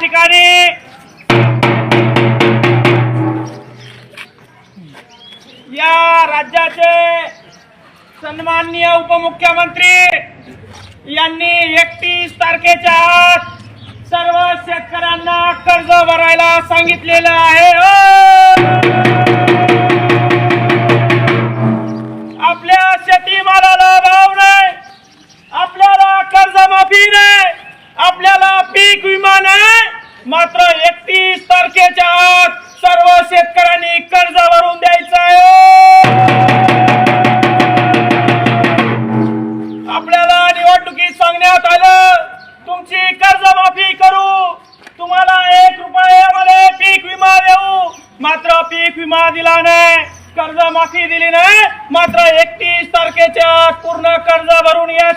ठिकाणी. या राज्याचे सन्माननीय उपमुख्यमंत्री यांनी एकतीस तारखेच्या आत सर्व शेतकऱ्यांना कर्ज भरायला सांगितलेलं आहे. हो!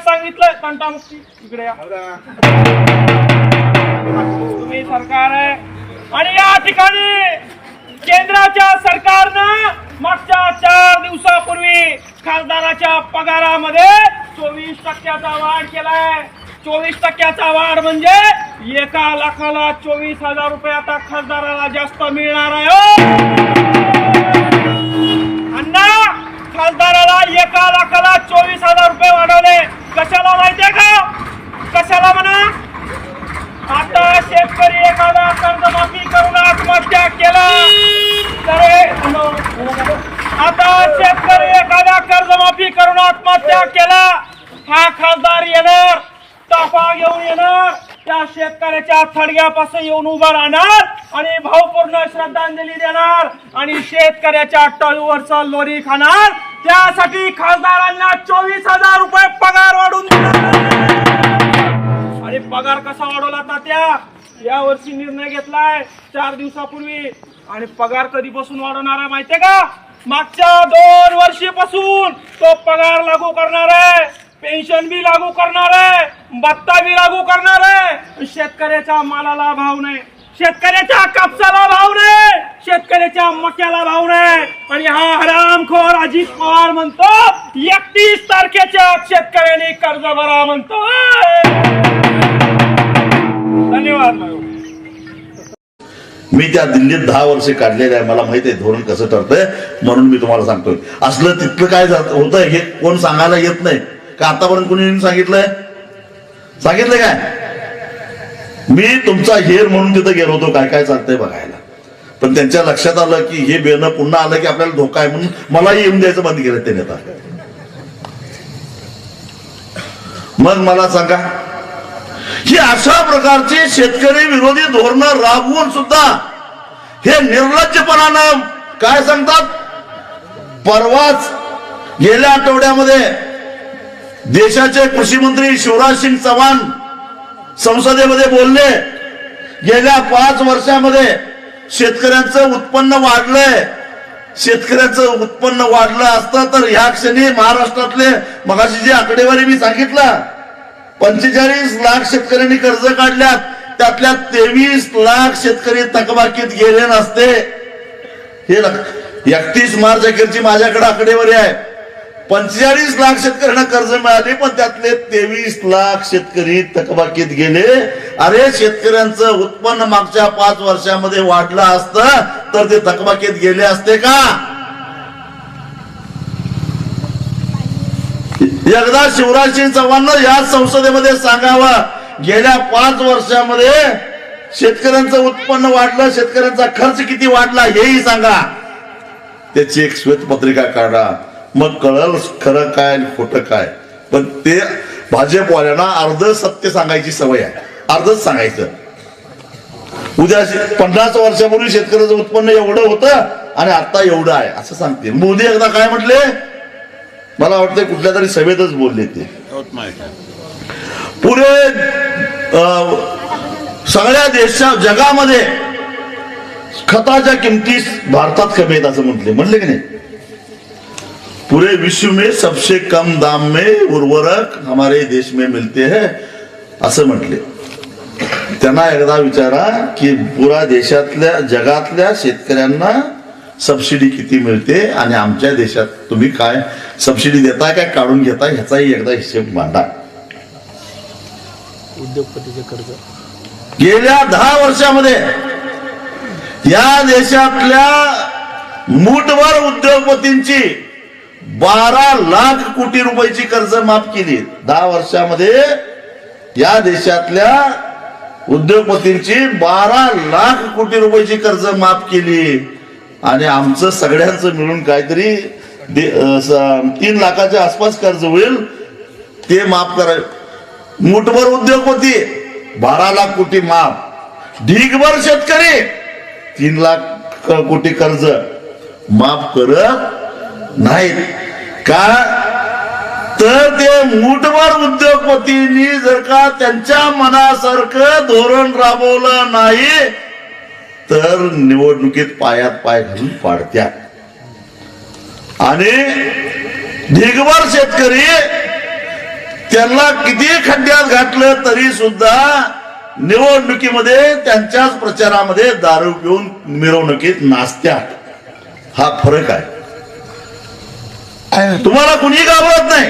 सांगितलं तंटामुक्ती इकडे या. तुम्ही सरकार आहे. आणि या ठिकाणी केंद्राच्या सरकारनं मागच्या चार दिवसापूर्वी खासदाराच्या पगारामध्ये चोवीस टक्क्याचा वाढ केलाय. चोवीस टक्क्याचा वाढ म्हणजे एका लाखाला चोवीस हजार रुपये आता खासदाराला जास्त मिळणार आहे. कशाला म्हणा? आता शेतकरी एखादा कर्जमाफी करून आत्महत्या केला. तर आता शेतकरी एखादा कर्जमाफी करून आत्महत्या केला. हा खासदार येणार ताफा घेऊन येणार त्या शेतकऱ्याच्या थडग्यापासून येऊन उभा राहणार आणि भावपूर्ण श्रद्धांजली देणार आणि शेतकऱ्याच्या टळीवरच लोरी खाणार. त्यासाठी खासदारांना चोवीस हजार रुपये पगार वाढून देणार. पगार कसा वाढवला तात्या? या वर्षी निर्णय घेतलाय चार दिवसापूर्वी. आणि पगार कधीपासून वाढवणार आहे माहितीये का? मागच्या दोन वर्षीपासून तो पगार लागू करणार आहे. पेन्शन बी लागू करणार आहे. भत्ता बी लागू करणार आहे. शेतकऱ्याच्या मालाला भाव नाही. शेतकऱ्याच्या कापसाला भाव नाही. शेतकऱ्याच्या मक्याला भाव नाही. आणि हा हरामखोर अजित पवार म्हणतो एकतीस तारखेच्या शेतकऱ्यांनी कर्ज भरा म्हणतो. धन्यवाद. मी त्या दिल्लीत दहा वर्ष काढलेले आहे. मला माहिती आहे धोरण कसं ठरतंय. म्हणून मी तुम्हाला सांगतोय. असलं तिथलं काय होत हे कोण सांगायला येत नाही. का आतापर्यंत कोणी सांगितलंय? सांगितलंय काय? मी तुमचा हेर म्हणून तिथं गेलो होतो. काय काय चालतंय बघायला. पण त्यांच्या लक्षात आलं की हे बेनं पुन्हा आलं की आपल्याला धोका आहे म्हणून मलाही येऊन द्यायचं बंद केलं त्याने आता. मग मला सांगा ही अशा प्रकारची शेतकरी विरोधी धोरणं राबवून सुद्धा हे निर्लज्जपणानं काय सांगतात? परवाच गेल्या आठवड्यामध्ये देशाचे कृषी मंत्री शिवराज सिंग चव्हाण संसदेमध्ये बोलले गेल्या पाच वर्षामध्ये शेतकऱ्यांचं उत्पन्न वाढलंय. शेतकऱ्याचं उत्पन्न वाढलं असतं तर ह्या क्षणी महाराष्ट्रातले मगाशी जी आकडेवारी मी सांगितलं पंचेचाळीस लाख शेतकऱ्यांनी कर्ज काढल्यात. त्यातल्या तेवीस लाख शेतकरी थकबाकीत गेले नसते. हे एकतीस मार्च अखेरची माझ्याकडे आकडेवारी आहे. पंचेचाळीस लाख शेतकऱ्यांना कर्ज मिळाले पण त्यातले तेवीस लाख शेतकरी थकबाकीत गेले. अरे शेतकऱ्यांचं उत्पन्न मागच्या पाच वर्षामध्ये वाढलं असतं तर ते थकबाकीत गेले असते का? एकदा शिवराज सिंग चव्हाण या संसदेमध्ये सांगावं गेल्या पाच वर्षामध्ये शेतकऱ्यांचं उत्पन्न वाढलं शेतकऱ्यांचा खर्च किती वाढला हेही सांगा. त्याची एक श्वेतपत्रिका काढा. मग कळल खरं काय आणि खोटं काय. पण ते भाजपवाल्यांना अर्ध सत्य सांगायची सवय आहे. अर्धच सांगायचं. उद्या पन्नास वर्षापूर्वी शेतकऱ्याचं उत्पन्न एवढं होतं आणि आता एवढं आहे. असं सांगते. मोदी एकदा काय म्हटले? मला वाटतं कुठल्या तरी सभेतच बोलले ते. पुरे सगळ्या देशा जगामध्ये खताच्या किमती भारतात कमी आहेत असं म्हटले. म्हणले की नाही? पूरे विश्व में सबसे कम दाम में उर्वरक हमारे देश में मिलते हैं असं म्हटले. त्यांना एकदा विचारा की पुरा देशातल्या जगातल्या शेतकऱ्यांना सबसिडी किती मिळते आणि आमच्या देशात तुम्ही काय सबसिडी देताय काय काढून घेताय ह्याचाही एकदा हिशेब मांडा. उद्योगपतीचे कर्ज. गेल्या दहा वर्षामध्ये या देशातल्या मूठभर उद्योगपतींची बारा लाख कोटी रुपयाची कर्ज माफ केली. दहा वर्षामध्ये या देशातल्या उद्योगपतींची बारा लाख कोटी रुपयाची कर्ज माफ केली. आणि आमचं सगळ्यांचं मिळून काहीतरी दे- तीन लाखाच्या आसपास कर्ज होईल ते माफ करा. मुठभर उद्योगपती बारा लाख कोटी माफ. ढीगभर शेतकरी. तीन लाख कोटी कर्ज. माफ करत नाहीत. का? तर ते मुठभर उद्योगपतींनी जर का त्यांच्या मनासारखं धोरण राबवलं नाही तर निवडणुकीत पायात पाय घालून पाडत्या. आणि ढिगभर शेतकरी त्यांना किती खड्ड्यात घातलं तरी सुद्धा निवडणुकीमध्ये त्यांच्याच प्रचारामध्ये दारू पिऊन मिरवणुकीत नाचत्या. हा फरक आहे. तुम्हाला कुणी घाबरत नाही.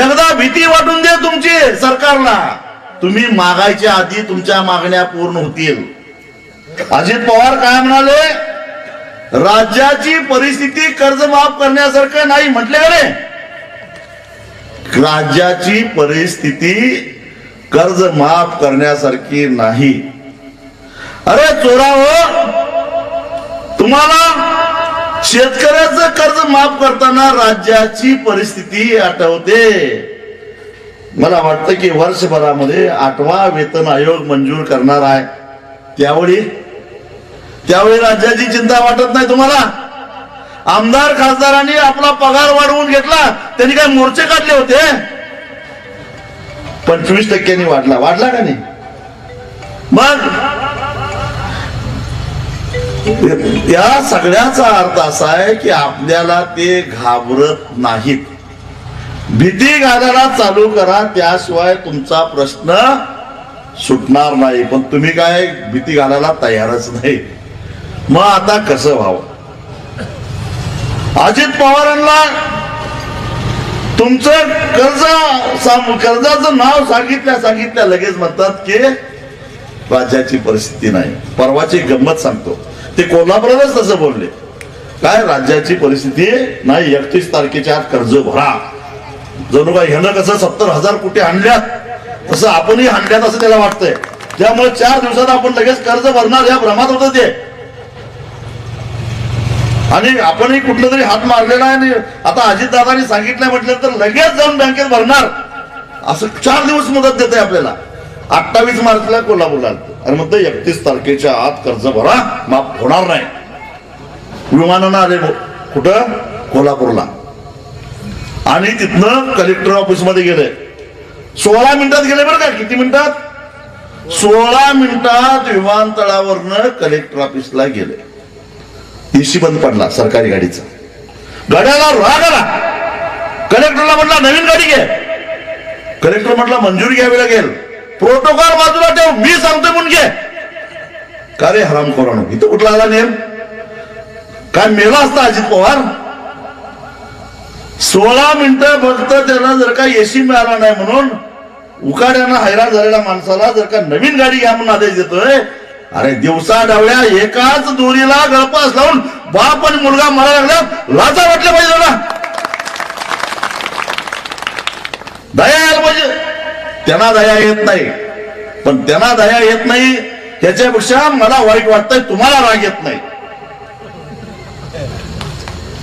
एकदा भीती वाटून दे तुमची सरकारला. तुम्ही मागायच्या आधी तुमच्या मागण्या पूर्ण होतील. अजित पवार काय म्हणाले? राज्याची परिस्थिती कर्ज माफ करण्यासारखं नाही म्हटले अरे राज्याची परिस्थिती कर्ज माफ करण्यासारखी नाही. अरे चोराव तुम्हाला शेतकऱ्याचं कर्ज माफ करताना राज्याची परिस्थिती आठवते. मला वाटतं की वर्षभरामध्ये आठवा वेतन आयोग मंजूर करणार आहे. त्यावेळी त्यावेळी राज्याची चिंता वाटत नाही तुम्हाला? आमदार खासदारांनी आपला पगार वाढवून घेतला त्यांनी काय मोर्चे काढले होते? पंचवीस टक्क्यांनी वाढला. वाढला का नाही? मग या सगळ्याचा अर्थ असा आहे की आपल्याला ते घाबरत नाहीत. भीती घालायला चालू करा त्याशिवाय तुमचा प्रश्न सुटणार नाही. पण तुम्ही काय भीती घालायला तयारच नाही. मग आता कसं व्हावं? अजित पवारांना तुमचं कर्ज कर्जाचं नाव सांगितल्या सांगितल्या लगेच म्हणतात की राज्याची परिस्थिती नाही. परवाची गंमत सांगतो. ते कोल्हापुरातच तसं बोलले. काय राज्याची परिस्थिती नाही? एकतीस तारखेच्या आत कर्ज भरा. जणू काय ह्यानं कसं सत्तर हजार कोटी आणल्यात? तसं आपणही आणल्यात असं त्याला वाटतंय. त्यामुळे चार दिवसात आपण लगेच कर्ज भरणार या भ्रमात होतं ते. आणि आपणही कुठलं तरी हात मारलेला आहे आणि आता अजितदादांनी सांगितलं म्हटलं तर लगेच जाऊन बँकेत भरणार. असं चार दिवस मुदत देते आपल्याला. अठ्ठावीस मार्चला कोल्हापूरला. आणि मग ते एकतीस तारखेच्या आत कर्ज भरा माफ होणार नाही. विमानानं आले कुठं? कोल्हापूरला. आणि तिथनं कलेक्टर ऑफिसमध्ये गेले. सोळा मिनिटात गेले बरं का? किती मिनिटात? सोळा मिनिटात विमानतळावरनं कलेक्टर ऑफिसला गेले. एसी बंद पडला सरकारी गाडीचा. गाड्याला राग आला. कलेक्टरला म्हटला नवीन गाडी घे. कलेक्टर म्हटला मंजुरी घ्यावी लागेल प्रोटोकॉल बाजूला ठेव मी सांगतो म्हणून घे. का रे हराम खोरानो इथं कुठला आला नेम? काय मेला असता अजित पवार? सोळा मिनिटं फक्त त्याला जर का एसी मिळाला नाही म्हणून उकाड्यानं हैराण झालेल्या माणसाला जर का नवीन गाडी घ्या म्हणून आदेश देतोय अरे दिवसा डावल्या एकाच दोरीला गळपास लावून बाप आणि मुलगा मला लागला लाजा वाटल्या पाहिजे ना दया यायला पाहिजे. त्यांना दया येत नाही. पण त्यांना दया येत नाही त्याच्यापेक्षा मला वाईट वाटतंय तुम्हाला राग येत नाही.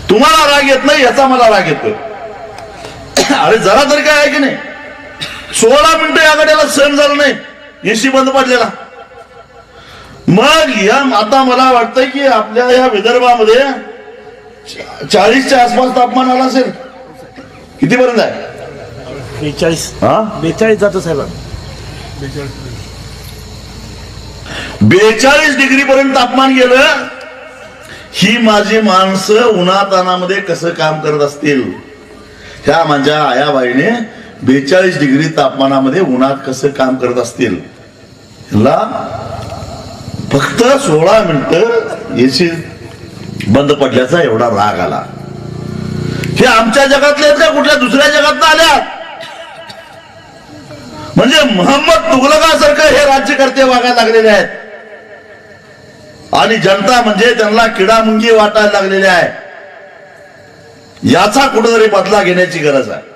तुम्हाला राग येत नाही याचा मला राग येतो अरे जरा तरी काय आहे की नाही? सोळा मिनिटं या गाड्याला सण झालं नाही. एसी बंद पडलेला. मग या आता मला वाटतंय की आपल्या या विदर्भामध्ये चाळीसच्या आसपास तापमान आलं असेल. किती पर्यंत आहे? बेचाळीस. हा? बेचाळीस जातो साहेब. बेचाळीस डिग्री पर्यंत तापमान गेलं ही माझी माणसं उन्हातानामध्ये कसं काम करत असतील? ह्या माझ्या आयाबाईने बेचाळीस डिग्री तापमानामध्ये उन्हात कसं काम करत असतील? ह्याला फक्त सोळा मिनिट एसी बंद पडल्याचा एवढा राग आला. हे आमच्या जगातले आहेत का? कुठल्या दुसऱ्या जगात आल्या? म्हणजे मोहम्मद तुगलकासारखं हे राज्यकर्ते वागायला लागलेले आहेत. आणि जनता म्हणजे त्यांना किडामुंगी वाटायला लागलेली आहे. याचा कुठेतरी बदला घेण्याची गरज आहे.